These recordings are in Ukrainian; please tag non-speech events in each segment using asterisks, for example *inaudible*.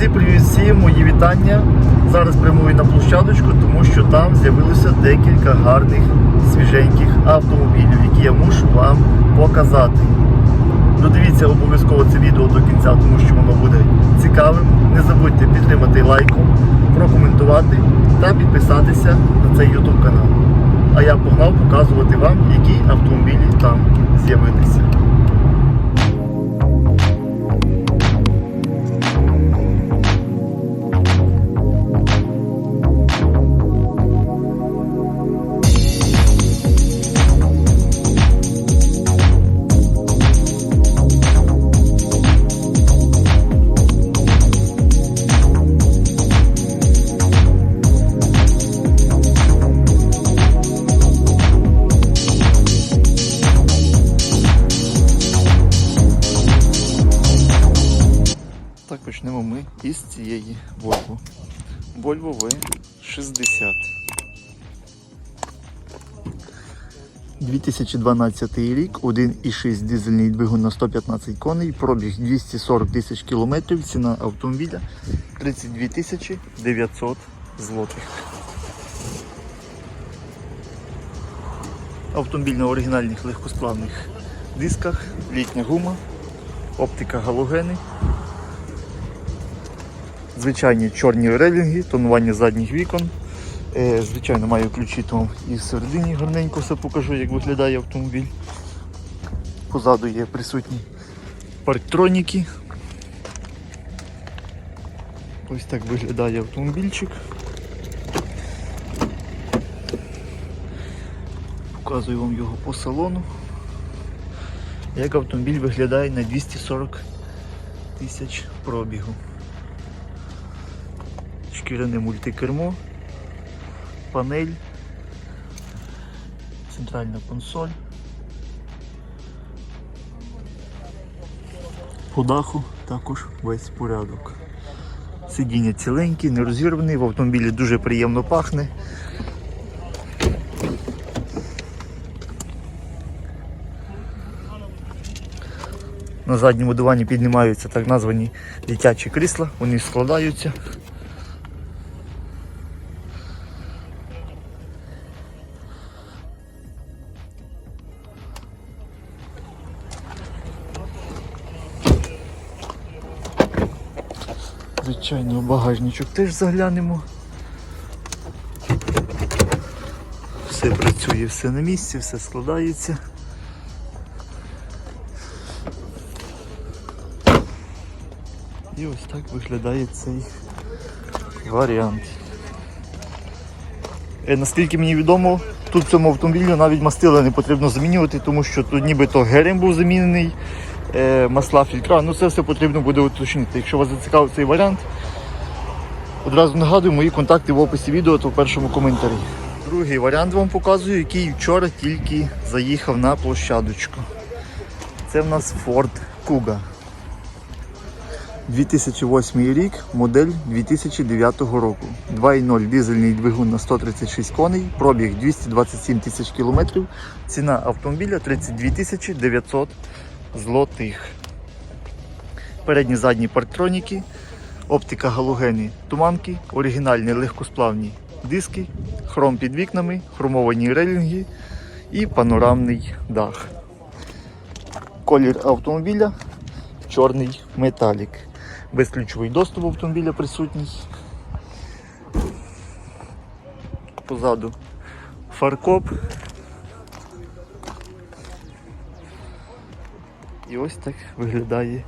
Друзі, привіт всім, мої вітання. Зараз прямую на площадочку, тому що там з'явилося декілька гарних свіженьких автомобілів, які я мушу вам показати. Додивіться обов'язково це відео до кінця, тому що воно буде цікавим. Не забудьте підтримати лайком, прокоментувати та підписатися на цей YouTube канал. А я погнав показувати вам, які автомобілі там з'явилися. Почнемо ми із цієї Volvo. Volvo V60. 2012 рік, 1,6 дизельний двигун на 115 коней, пробіг 240 тисяч кілометрів, ціна автомобіля 32 тисячі 900 злотих. Автомобіль на оригінальних легкосплавних дисках, літня гума, оптика галогени, звичайні чорні релінги, тонування задніх вікон. Е, Звичайно, маю ключі там і всередині гарненько все покажу, як виглядає автомобіль. Позаду є присутні парктроніки. Ось так виглядає автомобільчик. Показую вам його по салону. Як автомобіль виглядає на 240 тисяч пробігу. Шкіряне мультикермо, панель, центральна консоль. По даху також весь порядок. Сидіння ціленькі, не розірваний, в автомобілі дуже приємно пахне. На задньому дивані піднімаються так названі дитячі крісла, вони складаються. Звичайно, в багажничок теж заглянемо. Все працює, все на місці, все складається. І ось так виглядає цей варіант. Е, Наскільки мені відомо, тут в цьому автомобілі навіть мастила не потрібно замінювати, тому що тут нібито герем був замінений, масла фільтра. Ну це все потрібно буде уточнити. Якщо вас зацікавив цей варіант, одразу нагадую, мої контакти в описі відео та в першому коментарі. Другий варіант вам показую, який вчора тільки заїхав на площадочку. Це в нас Ford Kuga. 2008 рік, модель 2009 року. 2.0 дизельний двигун на 136 коней, пробіг 227 тисяч кілометрів, ціна автомобіля 32 тисячі 900 злотих. Передні задні парктроніки, оптика галогени, туманки, оригінальні легкосплавні диски, хром під вікнами, хромовані релінги і панорамний дах. Колір автомобіля чорний металік. Безключовий доступ автомобіля присутній. Позаду фаркоп. І ось так виглядає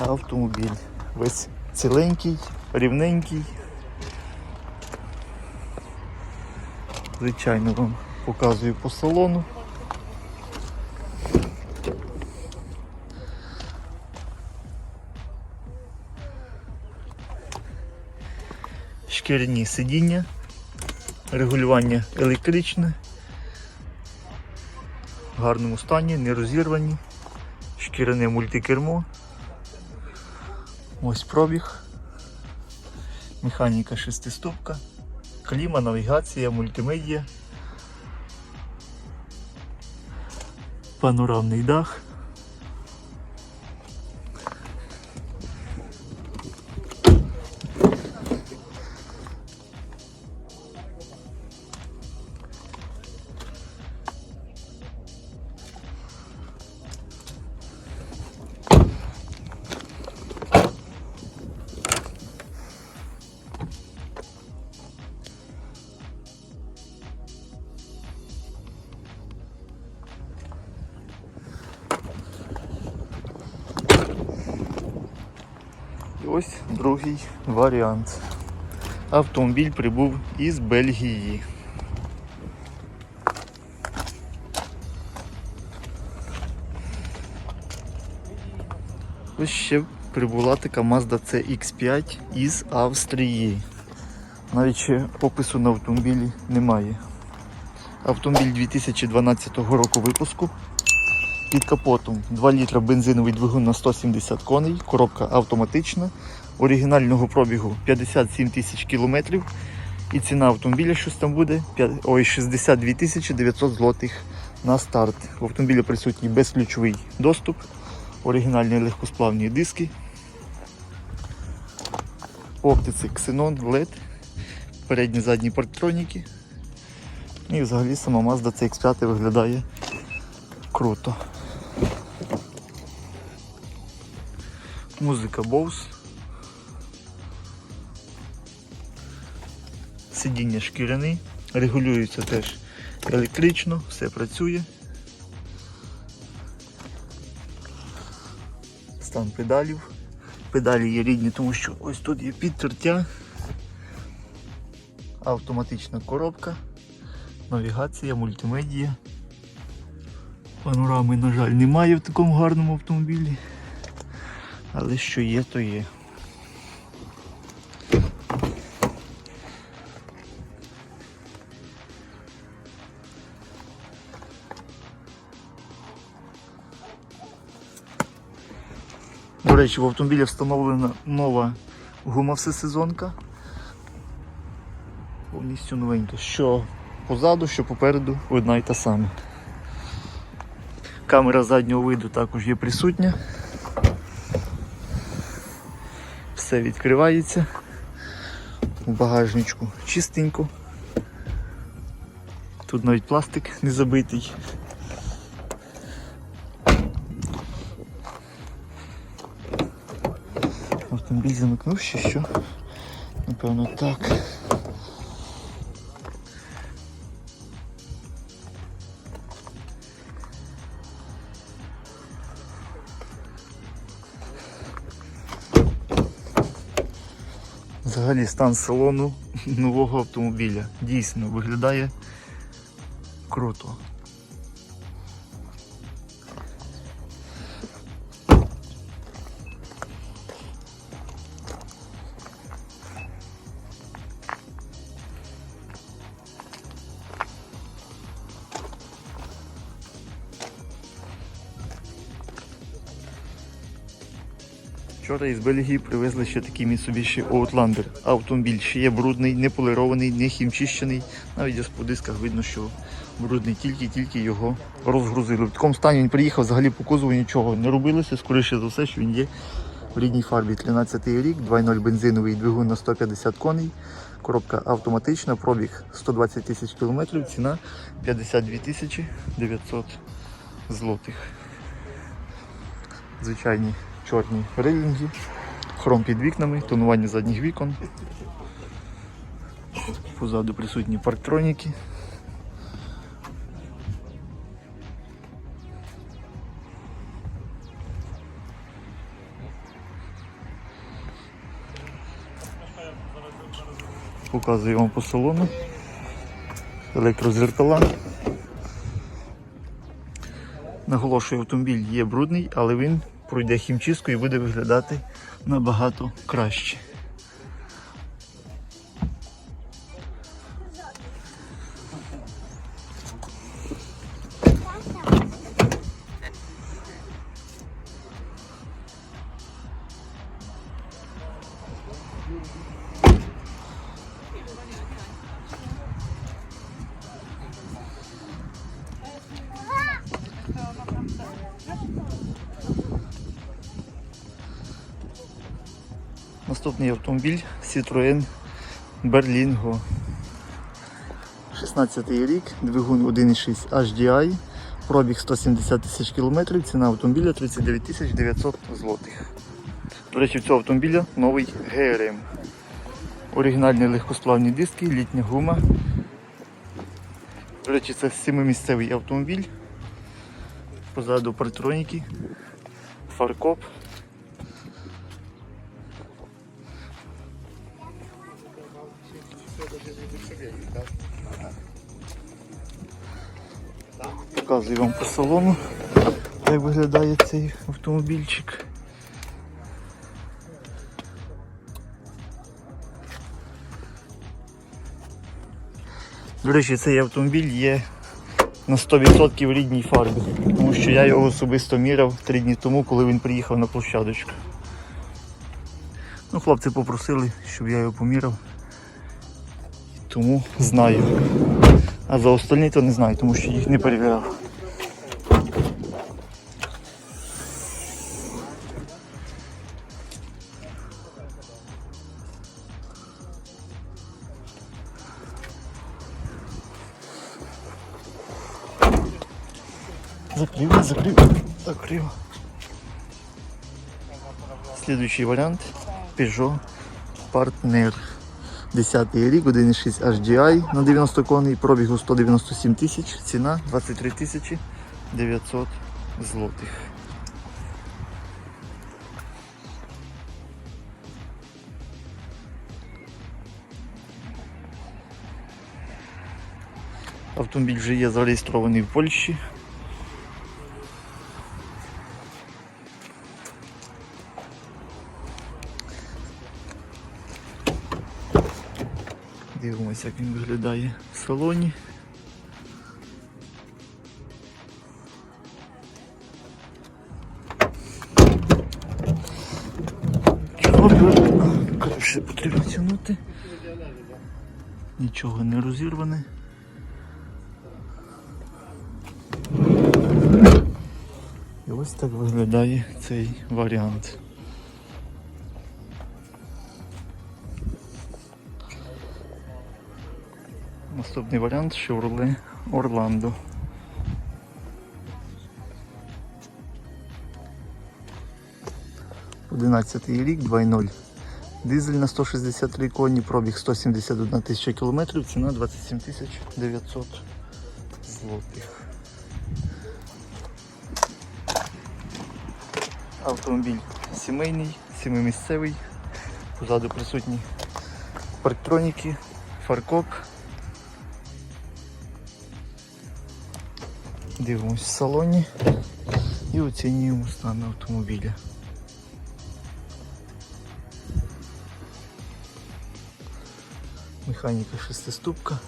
автомобіль. Весь ціленький, рівненький. Звичайно вам показую по салону. шкіряні сидіння, регулювання електричне, в гарному стані, не розірвані, шкіряне мультикермо. Ось пробіг, механіка шестиступка, кліма, навігація, мультимедія, панорамний дах. Ось другий варіант. Автомобіль прибув із Бельгії. Ось ще прибула така Mazda CX5 із Австрії. Навіть ще опису на автомобілі немає. Автомобіль 2012 року випуску. Під капотом 2 літра бензиновий двигун на 170 коней, коробка автоматична, оригінального пробігу 57 тисяч кілометрів. І ціна автомобіля, що там буде, ой, 62 тисячі 900 злотих на старт. В автомобілі присутній безключовий доступ, оригінальні легкосплавні диски, оптиці Xenon, LED, передні задні парктроніки. І взагалі сама Mazda CX5 виглядає круто. Музика Bose. Сидіння шкіряний, регулюється теж електрично, все працює. Стан педалів. Педалі є рідні, тому що ось тут є підтертя, автоматична коробка, навігація, мультимедія. Панорами, на жаль, немає в такому гарному автомобілі. Але що є, то є. До речі, в автомобілі встановлена нова гума всесезонка. Повністю новенька. Що позаду, що попереду одна й та сама. Камера заднього виду також є присутня. Все відкривається. У багажничку чистенько. Тут навіть пластик не забитий. Автомобіль замикнув ще що? Напевно так. Взагалі стан салону *laughs* нового автомобіля. Дійсно виглядає круто. Вчора із Бельгії привезли ще такий Mitsubishi Outlander. Автомобіль ще є брудний, не полірований, не хімчищений. Навіть по дисках видно, що брудний, тільки-тільки його розгрузили. В такому стані він приїхав, взагалі по кузову нічого не робилося. Скоріше за все, що він є в рідній фарбі 13 рік, 2.0 бензиновий двигун на 150 коней. Коробка автоматична, пробіг 120 тисяч кілометрів, ціна 52 тисячі 900 злотих. Звичайні чорні релінги, хром під вікнами, тонування задніх вікон. Позаду присутні парктроніки. Показую вам по салону. Електрозеркала. Наголошую, автомобіль є брудний, але він пройде хімчистку і буде виглядати набагато краще. Наступний автомобіль Citroën Berlingo. 16 рік, двигун 1.6 HDI, пробіг 170 тисяч кілометрів, ціна автомобіля 39 тисяч 900 злотих. До речі, в цього автомобіля новий GRM. Оригінальні легкосплавні диски, літня гума. До речі, це семимісцевий автомобіль. Позаду партроніки, фаркоп. Показую вам по салону, як виглядає цей автомобільчик. До речі, цей автомобіль є на 100% в рідній фарбі, тому що я його особисто міряв три дні тому, коли він приїхав на площадочку. Ну, хлопці попросили, щоб я його поміряв. Тому знаю. А за остальні то не знаю, тому що їх не перевіряв. Закрыл, закрыл, закрыл. Следующий вариант Peugeot Partner. 10 рік, 1.6 HDI на 90 коней, пробігу 197 тисяч, ціна 23 тисячі 900 злотих. Автомобіль вже є зареєстрований в Польщі. Дивимося, як він виглядає в салоні. Краще потрібно тягнути? Нічого не розірване. І ось так виглядає цей варіант. Наступний варіант Chevrolet Orlando. Одинадцятий рік, 2.0. Дизель на 163 коні, пробіг 171 тисяча кілометрів, ціна 27 тисяч 900 злотих. Автомобіль сімейний, сімимісцевий. Позаду присутні парктроніки, фаркоп. Дивимось в салоні і оцінюємо стан автомобіля. Механіка шестиступка.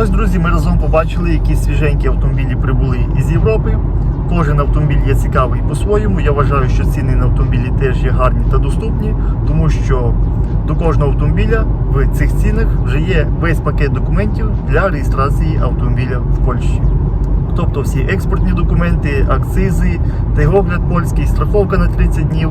Ось, друзі, ми разом побачили, які свіженькі автомобілі прибули із Європи. Кожен автомобіль є цікавий по-своєму. Я вважаю, що ціни на автомобілі теж є гарні та доступні, тому що до кожного автомобіля в цих цінах вже є весь пакет документів для реєстрації автомобіля в Польщі. Тобто всі експортні документи, акцизи, тегогляд польський, страховка на 30 днів.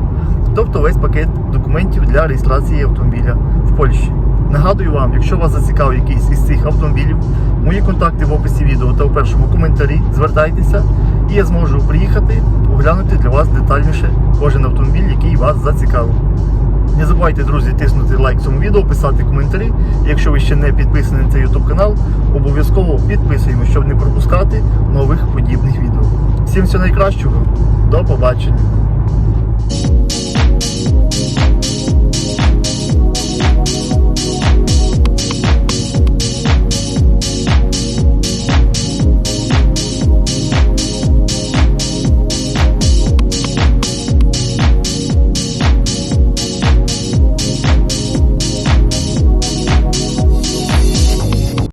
Тобто весь пакет документів для реєстрації автомобіля в Польщі. Нагадую вам, якщо вас зацікавив якийсь із цих автомобілів, мої контакти в описі відео та в першому коментарі. Звертайтеся, і я зможу приїхати оглянути для вас детальніше кожен автомобіль, який вас зацікавив. Не забувайте, друзі, тиснути лайк цьому відео, писати коментарі. Якщо ви ще не підписані на цей YouTube канал, обов'язково підписуємо, щоб не пропускати нових подібних відео. Всім всього найкращого, до побачення!